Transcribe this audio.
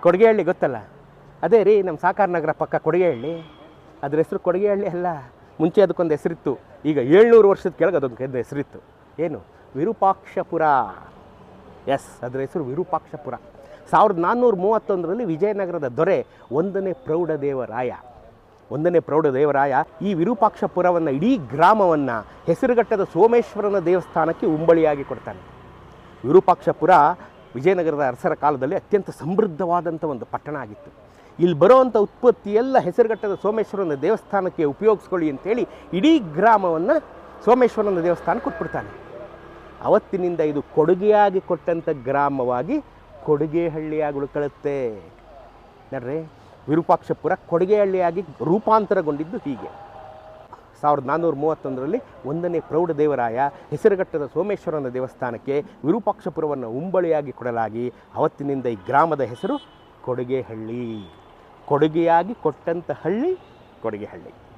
ಕೊಡಿಗೆಹಳ್ಳಿ ಗೊತ್ತಲ್ಲ? ಅದೇ ರೀ, ನಮ್ಮ ಸಾಕಾರ ನಗರ ಪಕ್ಕ ಕೊಡುಗೆಹಳ್ಳಿ. ಅದ್ರ ಹೆಸರು ಕೊಡುಗೆಹಳ್ಳಿ ಅಲ್ಲ. ಮುಂಚೆ ಅದಕ್ಕೊಂದು ಹೆಸರಿತ್ತು. ಈಗ ಏಳ್ನೂರು ವರ್ಷದ ಕೆಳಗೆ ಅದೊಂದು ಹೆಸರಿತ್ತು. ಏನು? ವಿರೂಪಾಕ್ಷಪುರ. ಎಸ್ ಅದರ ಹೆಸರು ವಿರೂಪಾಕ್ಷಪುರ. ಸಾವಿರದ ನಾನ್ನೂರ ಮೂವತ್ತೊಂದರಲ್ಲಿ ವಿಜಯನಗರದ ದೊರೆ ಒಂದನೇ ಪ್ರೌಢದೇವರಾಯ ಒಂದನೇ ಪ್ರೌಢದೇವರಾಯ ಈ ವಿರೂಪಾಕ್ಷಪುರವನ್ನು ಇಡೀ ಗ್ರಾಮವನ್ನು ಹೆಸರುಘಟ್ಟದ ಸೋಮೇಶ್ವರನ ದೇವಸ್ಥಾನಕ್ಕೆ ಉಂಬಳಿಯಾಗಿ ಕೊಡ್ತಾನೆ. ವಿರೂಪಾಕ್ಷಪುರ ವಿಜಯನಗರದ ಅರಸರ ಕಾಲದಲ್ಲಿ ಅತ್ಯಂತ ಸಮೃದ್ಧವಾದಂಥ ಒಂದು ಪಟ್ಟಣ ಆಗಿತ್ತು. ಇಲ್ಲಿ ಬರುವಂಥ ಉತ್ಪತ್ತಿ ಎಲ್ಲ ಹೆಸರುಘಟ್ಟದ ಸೋಮೇಶ್ವರನ ದೇವಸ್ಥಾನಕ್ಕೆ ಉಪಯೋಗಿಸ್ಕೊಳ್ಳಿ ಅಂತೇಳಿ ಇಡೀ ಗ್ರಾಮವನ್ನು ಸೋಮೇಶ್ವರನ ದೇವಸ್ಥಾನ ಕೊಟ್ಬಿಡ್ತಾನೆ. ಅವತ್ತಿನಿಂದ ಇದು ಕೊಡುಗೆಯಾಗಿ ಕೊಟ್ಟಂಥ ಗ್ರಾಮವಾಗಿ ಕೊಡುಗೆಹಳ್ಳಿಯಾಗಿ ಉಳ್ಕೊಳ್ಳುತ್ತೆ ನೋಡ್ರಿ ವಿರೂಪಾಕ್ಷಪುರ ಕೊಡುಗೆಹಳ್ಳಿಯಾಗಿ ರೂಪಾಂತರಗೊಂಡಿದ್ದು ಹೀಗೆ. ಸಾವಿರದ ನಾನ್ನೂರ ಮೂವತ್ತೊಂದರಲ್ಲಿ ಒಂದನೇ ಪ್ರೌಢದೇವರಾಯ ಹೆಸರುಘಟ್ಟದ ಸೋಮೇಶ್ವರನ ದೇವಸ್ಥಾನಕ್ಕೆ ವಿರೂಪಾಕ್ಷಪುರವನ್ನು ಉಂಬಳಿಯಾಗಿ ಕೊಡಲಾಗಿ ಅವತ್ತಿನಿಂದ ಈ ಗ್ರಾಮದ ಹೆಸರು ಕೊಡುಗೆಹಳ್ಳಿ. ಕೊಡುಗೆಯಾಗಿ ಕೊಟ್ಟಂಥ ಹಳ್ಳಿ ಕೊಡುಗೆಹಳ್ಳಿ.